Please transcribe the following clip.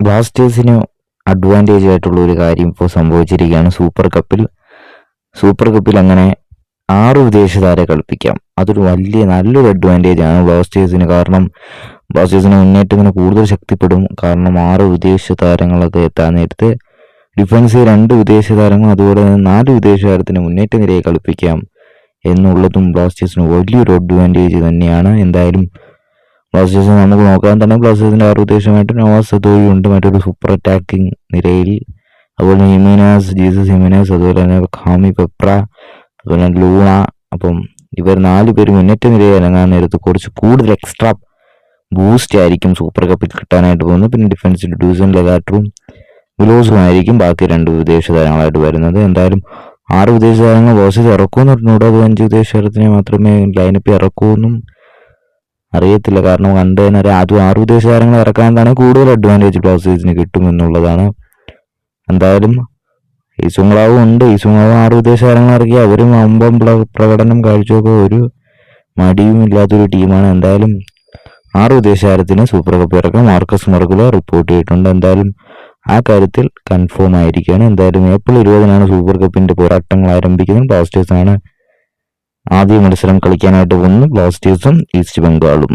ബ്ലാസ്റ്റേഴ്സിന് അഡ്വാന്റേജ് ആയിട്ടുള്ള ഒരു കാര്യം ഇപ്പോൾ സംഭവിച്ചിരിക്കുകയാണ്. സൂപ്പർ കപ്പിൽ സൂപ്പർ കപ്പിൽ അങ്ങനെ ആറ് വിദേശ താരെ കളിപ്പിക്കാം. അതൊരു വലിയ നല്ലൊരു അഡ്വാന്റേജ് ആണ് ബ്ലാസ്റ്റേഴ്സിന്. കാരണം ബ്ലാസ്റ്റേഴ്സിന് മുന്നേറ്റത്തിന് കൂടുതൽ ശക്തിപ്പെടും. കാരണം ആറ് വിദേശ താരങ്ങളൊക്കെ എത്താൻ നേരത്ത് ഡിഫൻസ് രണ്ട് വിദേശ താരങ്ങൾ അതുപോലെ തന്നെ നാല് വിദേശ താരത്തിന് മുന്നേറ്റ നിരയെ കളിപ്പിക്കാം എന്നുള്ളതും ബ്ലാസ്റ്റേഴ്സിന് വലിയൊരു അഡ്വാന്റേജ് തന്നെയാണ്. എന്തായാലും ബ്ലാസ്റ്റേഴ്സ് നമുക്ക് നോക്കാൻ തന്നെ ബ്ലാസ്റ്റേഴ്സിന്റെ ആറ് ഉദ്ദേശമായിട്ട് നവാസ് സദോയി ഉണ്ട് മറ്റൊരു സൂപ്പർ അറ്റാക്കിംഗ് നിരയിൽ. അതുപോലെ ഹിമിനാസ് ജീസസ് ഹിമിനാസ് അതുപോലെ തന്നെ ഖാമി പെപ്ര അതുപോലെ തന്നെ ലൂണ അപ്പം ഇവർ നാല് പേര് മുന്നേറ്റ നിരയിൽ ഇറങ്ങാൻ നേരത്ത് കുറച്ച് കൂടുതൽ എക്സ്ട്രാ ബൂസ്റ്റ് ആയിരിക്കും സൂപ്പർ കപ്പിൽ കിട്ടാനായിട്ട് പോകുന്നത്. പിന്നെ ഡിഫൻസിൽ ഡ്യൂസൻ ലെഗാട്ടറും വിലോസും ആയിരിക്കും ബാക്കി രണ്ട് വിദേശ താരങ്ങളായിട്ട് വരുന്നത്. എന്തായാലും ആറ് വിദേശ താരങ്ങൾ ബോസസ് ഇറക്കുമെന്ന് പറഞ്ഞുകൂടാ അത് അഞ്ച് വിദേശ താരത്തിനെ മാത്രമേ ലൈനപ്പിൽ ഇറക്കുമെന്നും അറിയത്തില്ല. കാരണം കണ്ടു കഴിഞ്ഞാൽ അതും ആറ് താരങ്ങൾ ഇറക്കാനാണ് കൂടുതൽ അഡ്വാന്റേജ് ബ്ലാസ്റ്റേഴ്സിന് കിട്ടുമെന്നുള്ളതാണ് എന്തായാലും ഈസുങ്ങളാവും ഉണ്ട്. ഈസുങ്ങളാവും ആറ് വിദേശ താരങ്ങൾ ഇറക്കി അവരും അമ്പം പ്ര- പ്രകടനം കാഴ്ചവെക്കുക ഒരു മടിയും ഇല്ലാത്തൊരു ടീമാണ്. എന്തായാലും ആറ് വിദേശ താരത്തിന് സൂപ്പർ കപ്പ് ഇറക്കാൻ മാർക്കസ് മർഗുല റിപ്പോർട്ട് ചെയ്തിട്ടുണ്ട്. എന്തായാലും ആ കാര്യത്തിൽ കൺഫേം ആയിരിക്കുകയാണ്. എന്തായാലും ഏപ്രിൽ ഇരുപതിനാണ് സൂപ്പർ കപ്പിന്റെ പോരാട്ടങ്ങൾ ആരംഭിക്കുന്നത്. ബ്ലാസ്റ്റേഴ്സാണ് ആദ്യ മത്സരം കളിക്കാനായിട്ട് പോകുന്നു ബ്ലാസ്റ്റേഴ്സും ഈസ്റ്റ് ബംഗാളും.